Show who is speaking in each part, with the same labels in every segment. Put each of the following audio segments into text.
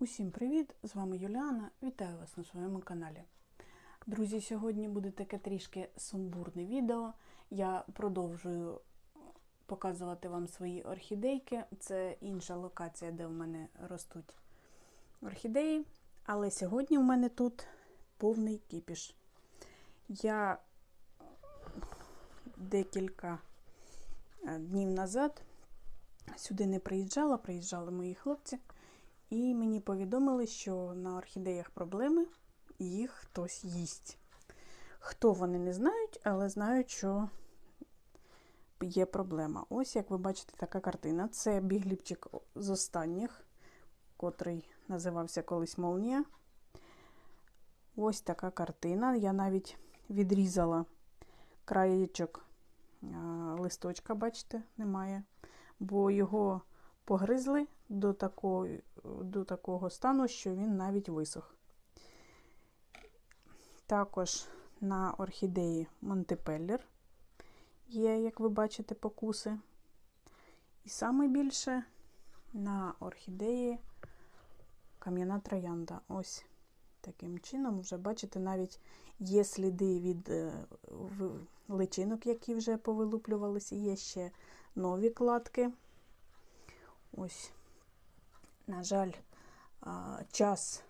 Speaker 1: Усім привіт! З вами Юліана. Вітаю вас на своєму каналі. Друзі, сьогодні буде таке трішки сумбурне відео. Я продовжую показувати вам свої орхідейки. Це інша локація, де в мене ростуть орхідеї. Але сьогодні в мене тут повний кіпіш. Я декілька е, днів назад сюди не приїжджала, приїжджали мої хлопці. І мені повідомили, що на орхідеях проблеми, їх хтось їсть. Хто вони не знають, але знають, що є проблема. Ось, як ви бачите, така картина. Це бігліпчик з останніх, котрий називався колись Молнія. Ось така картина. Я навіть відрізала краєчок листочка, бачите, немає, бо його погризли до такого, до такого стану, що він навіть висох. Також на орхідеї Монтепеллер є, як ви бачите, покуси. І саме більше на орхідеї кам'яна троянда. Ось таким чином, вже бачите, навіть є сліди від личинок, які вже повилуплювалися, є ще нові кладки. Ось, на жаль, час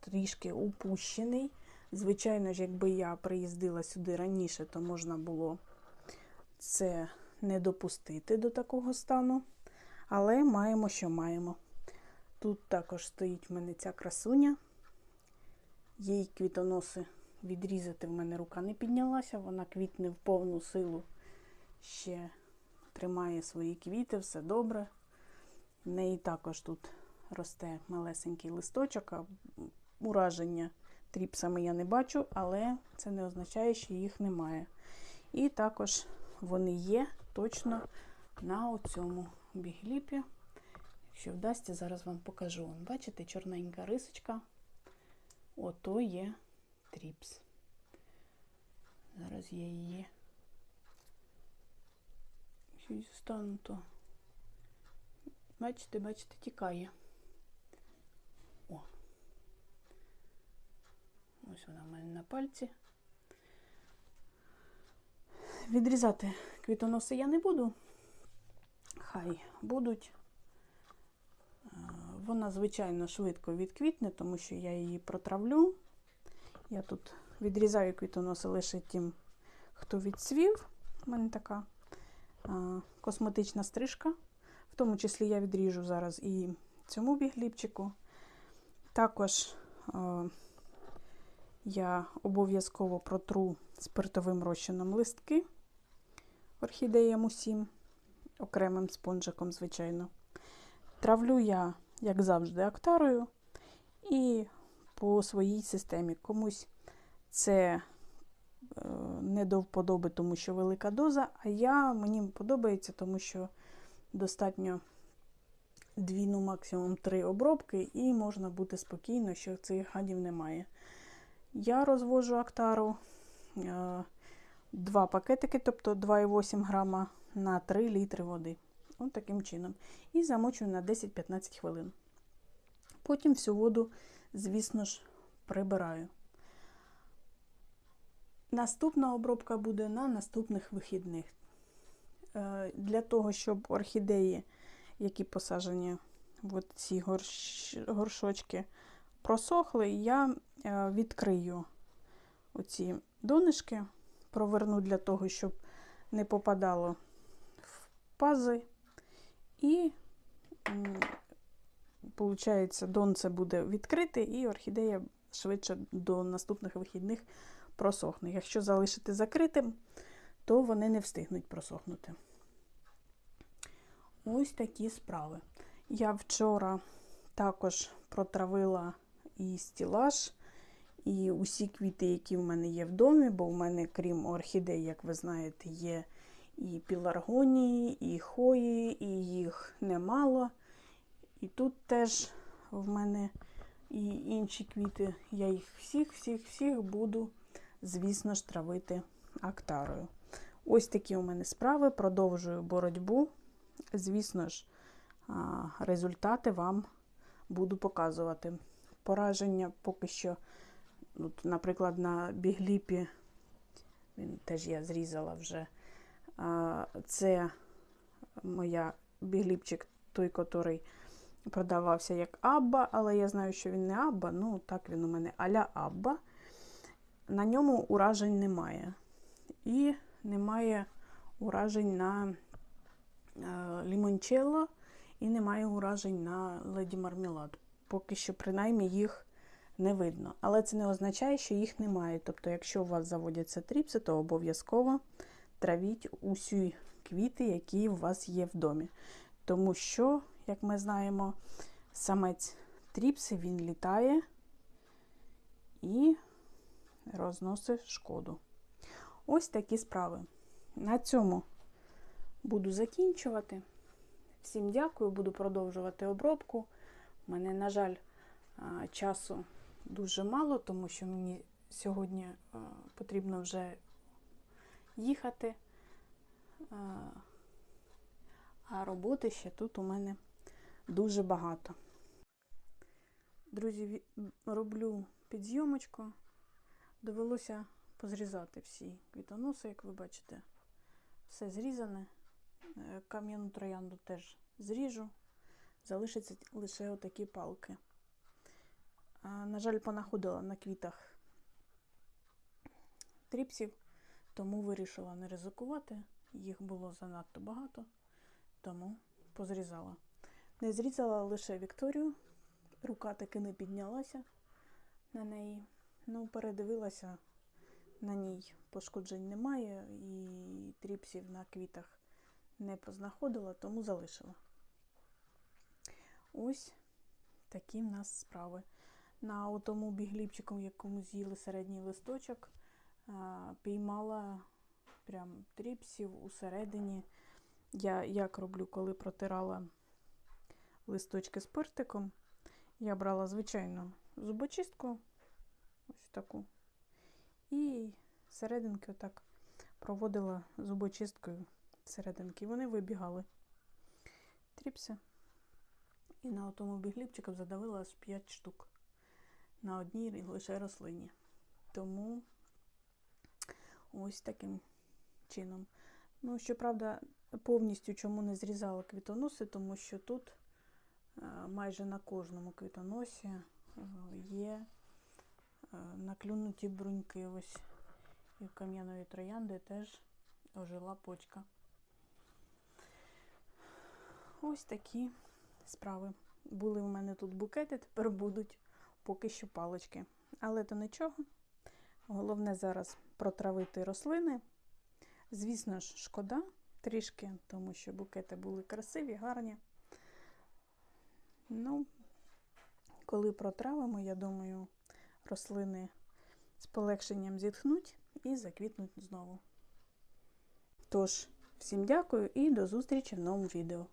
Speaker 1: трішки упущений. Звичайно ж, якби я приїздила сюди раніше, то можна було це не допустити до такого стану. Але маємо, що маємо. Тут також стоїть в мене ця красуня. Їй квітоноси відрізати в мене рука не піднялася, вона квітне в повну силу, ще тримає свої квіти, все добре. В неї також тут росте малесенький листочок, ураження тріпсами я не бачу, але це не означає, що їх немає. І також вони є точно на цьому бігліпі. Якщо вдасться, зараз вам покажу. Бачите, чорненька рисочка. Ото є тріпс. Зараз я її стану то. Бачите, бачите, тікає. О. Ось вона в мене на пальці. Відрізати квітоноси я не буду. Хай будуть. Вона, звичайно, швидко відквітне, тому що я її протравлю. Я тут відрізаю квітоноси лише тим, хто відцвів. У мене така а, косметична стрижка. В тому числі я відріжу зараз і цьому бігліпчику. Також а, я обов'язково протру спиртовим розчином листки орхідея мусім, окремим спонжиком, звичайно. Травлю я, як завжди, актарою і по своїй системі. Комусь це е, не до вподоби, тому що велика доза, а я, мені подобається, тому що достатньо дві, ну максимум три обробки, і можна бути спокійно, що цих гадів немає. Я розвожу актару е, два пакетики, тобто 2,8 грама на 3 літри води. Ось таким чином. І замочую на 10-15 хвилин. Потім всю воду, звісно ж, прибираю. Наступна обробка буде на наступних вихідних. Е, для того, щоб орхідеї, які посаджені в ці горшочки, просохли, я е, відкрию оці донишки, проверну для того, щоб не попадало в пази. І, виходить, донце буде відкрите, і орхідея швидше до наступних вихідних просохне. Якщо залишити закритим, то вони не встигнуть просохнути. Ось такі справи. Я вчора також протравила і стілаж, і усі квіти, які в мене є в домі, бо в мене, крім орхідей, як ви знаєте, є і піларгонії, і хої, і їх немало. І тут теж в мене і інші квіти. Я їх всіх-всіх-всіх буду, звісно ж, травити актарою. Ось такі у мене справи. Продовжую боротьбу. Звісно ж, результати вам буду показувати. Пораження поки що, от, наприклад, на бігліпі, він теж я зрізала вже. Це моя бігліпчик, той, котрий продавався як Абба, але я знаю, що він не Абба, ну так він у мене аля Абба. На ньому уражень немає. І немає уражень на лімончелло, і немає уражень на леді мармелад. Поки що, принаймні, їх не видно. Але це не означає, що їх немає. Тобто, якщо у вас заводяться тріпси, то обов'язково травіть усі квіти, які у вас є в домі. Тому що, як ми знаємо, самець тріпси він літає і розносить шкоду. Ось такі справи. На цьому буду закінчувати. Всім дякую, буду продовжувати обробку. У мене, на жаль, часу дуже мало, тому що мені сьогодні потрібно вже їхати. А, роботи ще тут у мене дуже багато. Друзі, роблю підзйомочку. Довелося позрізати всі квітоноси, як ви бачите. Все зрізане. Е, Кам'яну троянду теж зріжу. Залишаться лише отакі палки. На жаль, понаходила на квітах тріпсів, тому вирішила не ризикувати. Їх було занадто багато, тому позрізала. Не зрізала лише Вікторію. Рука таки не піднялася на неї. Ну, передивилася, на ній пошкоджень немає і тріпсів на квітах не познаходила, тому залишила. Ось такі в нас справи. На тому бігліпчику, якому з'їли середній листочок, піймала прям тріпсів усередині. Я як роблю, коли протирала листочки спиртиком, я брала звичайну зубочистку, ось таку, і серединки отак проводила зубочисткою серединки. Вони вибігали тріпси. І на тому бігліпчику задавила аж 5 штук на одній лише рослині. Тому ось таким чином. Ну, щоправда, повністю чому не зрізала квітоноси, тому що тут е, майже на кожному квітоносі е, є е, наклюнуті бруньки. Ось і в кам'яної троянди теж ожила почка. Ось такі справи. Були в мене тут букети, тепер будуть поки що палички. Але то нічого. Головне зараз протравити рослини. Звісно ж, шкода трішки, тому що букети були красиві, гарні. Ну, коли протравимо, я думаю, рослини з полегшенням зітхнуть і заквітнуть знову. Тож, всім дякую і до зустрічі в новому відео.